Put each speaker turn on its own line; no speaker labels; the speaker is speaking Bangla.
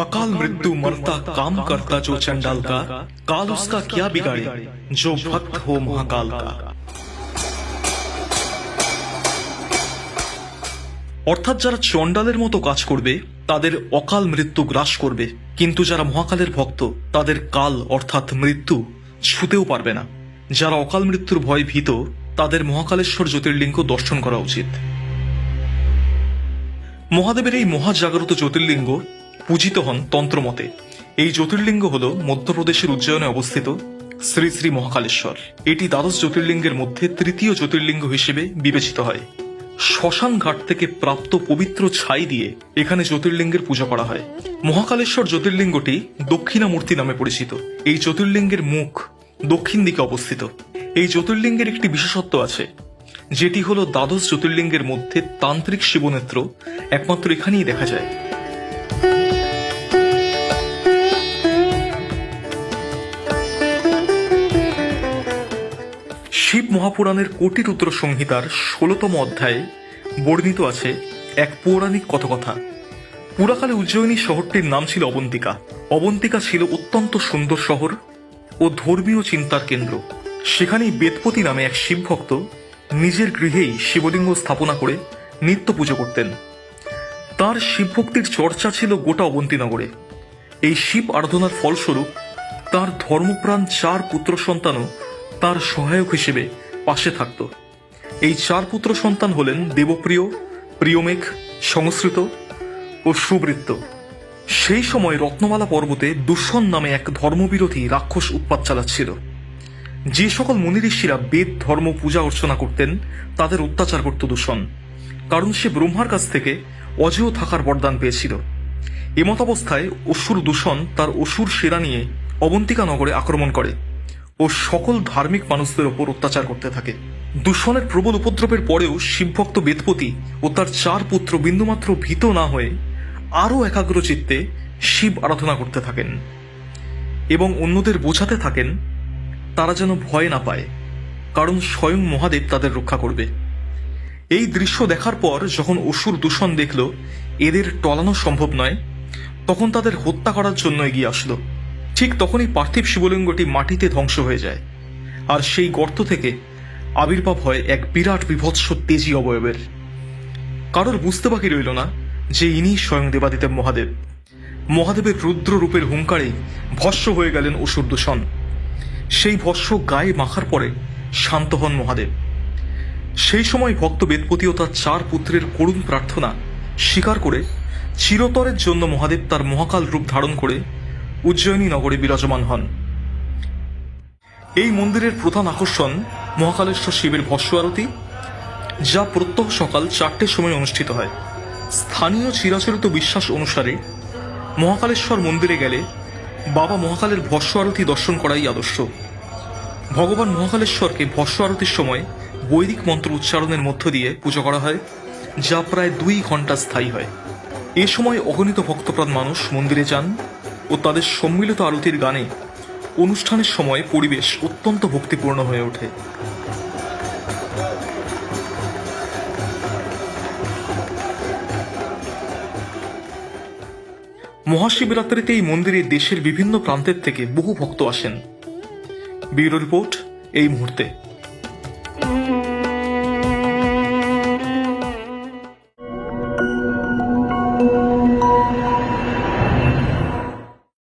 अकाल मृत्यु मरता काम करता जो चंडाल का काल उसका क्या बिगाड़े जो भक्त हो महाकाल का অর্থাৎ যারা চণ্ডালের মতো কাজ করবে তাদের অকাল মৃত্যু গ্রাস করবে কিন্তু যারা মহাকালের ভক্ত তাদের কাল অর্থাৎ মৃত্যু ছুতেও পারবে না যারা অকাল মৃত্যুর ভয় ভীত তাদের মহাকালেশ্বর জ্যোতির্লিঙ্গ দর্শন করা উচিত মহাদেবের এই মহাজাগ্রত জ্যোতির্লিঙ্গ পূজিত হন তন্ত্রমতে। এই জ্যোতির্লিঙ্গ হল মধ্যপ্রদেশের উজ্জয়নে অবস্থিত শ্রী শ্রী মহাকালেশ্বর। এটি দ্বাদশ জ্যোতির্লিঙ্গের মধ্যে তৃতীয় জ্যোতির্লিঙ্গ হিসেবে বিবেচিত হয়। শ্মশান ঘাট থেকে প্রাপ্ত পবিত্র ছাই দিয়ে এখানে জ্যোতির্লিঙ্গের পূজা করা হয়। মহাকালেশ্বর জ্যোতির্লিঙ্গটি দক্ষিণামূর্তি নামে পরিচিত। এই জ্যোতির্লিঙ্গের মুখ দক্ষিণ দিকে অবস্থিত। এই জ্যোতির্লিঙ্গের একটি বিশেষত্ব আছে, যেটি হলো দ্বাদশ জ্যোতির্লিঙ্গের মধ্যে তান্ত্রিক শিবনেত্র একমাত্র এখানেই দেখা যায়। শিব মহাপুরাণের কোটি রুদ্র সংহিতার ষোলতম অধ্যায়ে বর্ণিত আছে এক পৌরাণিক কথকথা। পুরাকালে উজ্জয়িনী শহরটির নাম ছিল অবন্তিকা। অবন্তিকা ছিল অত্যন্ত সুন্দর শহর ও ধর্মীয় চিন্তার কেন্দ্র। সেখানেই বেদপতি নামে এক শিবভক্ত নিজের গৃহেই শিবলিঙ্গ স্থাপনা করে নিত্য পুজো করতেন। তার শিবভক্তির চর্চা ছিল গোটা অবন্তীনগরে। এই শিব আরাধনার ফলস্বরূপ তার ধর্মপ্রাণ চার পুত্র সন্তানও তার সহায়ক হিসেবে পাশে থাকত। এই চার পুত্র সন্তান হলেন দেবপ্রিয়, প্রিয়মেঘ, সংস্কৃত ও সুবৃত্ত। সেই সময় রত্নমালা পর্বতে দুষ্মন নামে এক ধর্মবিরোধী রাক্ষস উৎপাত চালাচ্ছিল। যে সকল মুনি ঋষিরা বেদ, ধর্ম, পূজা অর্চনা করতেন, তাদের অত্যাচার করত দূষণ কারণ সে ব্রহ্মার কাছ থেকে অজেয় থাকার বরদান পেয়েছিল। এমতাবস্থায় অসুর দূষণ তার অসুর সেরা নিয়ে অবন্তিকা নগরে আক্রমণ করে। ও সকল ধার্মিক মানুষদের ওপর অত্যাচার করতে থাকে। দূষণের প্রবল উপদ্রবের পরেও শিবভক্ত বেদপতি ও তার চার পুত্র বিন্দুমাত্র ভীত না হয়ে আরও একাগ্র চিত্তে শিব আরাধনা করতে থাকেন এবং অন্যদের বোঝাতে থাকেন, তারা যেন ভয় না পায়, কারণ স্বয়ং মহাদেব তাদের রক্ষা করবে। এই দৃশ্য দেখার পর যখন অসুর দূষণ দেখল, এদের টলানো সম্ভব নয়, তখন তাদের হত্যা করার জন্য এগিয়ে আসলো। ঠিক তখনই পার্থিব শিবলিঙ্গটি মাটিতে ধ্বংস হয়ে যায়। আর সেই গর্ত থেকে আবির্ভাব হয় এক বিরাট বিভৎস তেজি অবয়বের। কারোর বুঝতে বাকি রইল না যে ইনি স্বয়ং দেবাদিদেব মহাদেব। মহাদেবের রুদ্র রূপের হুঙ্কারেই ভস্য হয়ে গেলেন অসুর দূষণ। সেই ভস্য গায়ে মাখার পরে শান্ত হন মহাদেব। সেই সময় ভক্ত বেদপতি ও তার চার পুত্রের করুণ প্রার্থনা স্বীকার করে চিরতরের জন্য মহাদেব তার মহাকাল রূপ ধারণ করে উজ্জয়িনী নগরে বিরাজমান হন। এই মন্দিরের প্রধান আকর্ষণ মহাকালেশ্বর শিবের ভস্য আরতি, যা প্রত্যহ সকাল চারটের সময় অনুষ্ঠিত হয়। স্থানীয় চিরাচরিত বিশ্বাস অনুসারে মহাকালেশ্বর মন্দিরে গেলে বাবা মহাকালের ভস্য আরতি দর্শন করাই আদর্শ। ভগবান মহাকালেশ্বরকে ভস্য আরতির সময় বৈদিক মন্ত্র উচ্চারণের মধ্য দিয়ে পুজো করা হয়, যা প্রায় দুই ঘণ্টা স্থায়ী হয়। এ সময় অগণিত ভক্তপ্রাণ মানুষ মন্দিরে যান ও তাদের সম্মিলিত আরতির গানে অনুষ্ঠানের সময় পরিবেশ অত্যন্ত ভক্তিপূর্ণ হয়ে ওঠে। মহাশিবরাত্রিতে এই মন্দিরে দেশের বিভিন্ন প্রান্তের থেকে বহু ভক্ত আসেন। ব্যুরো রিপোর্ট এই মুহূর্তে।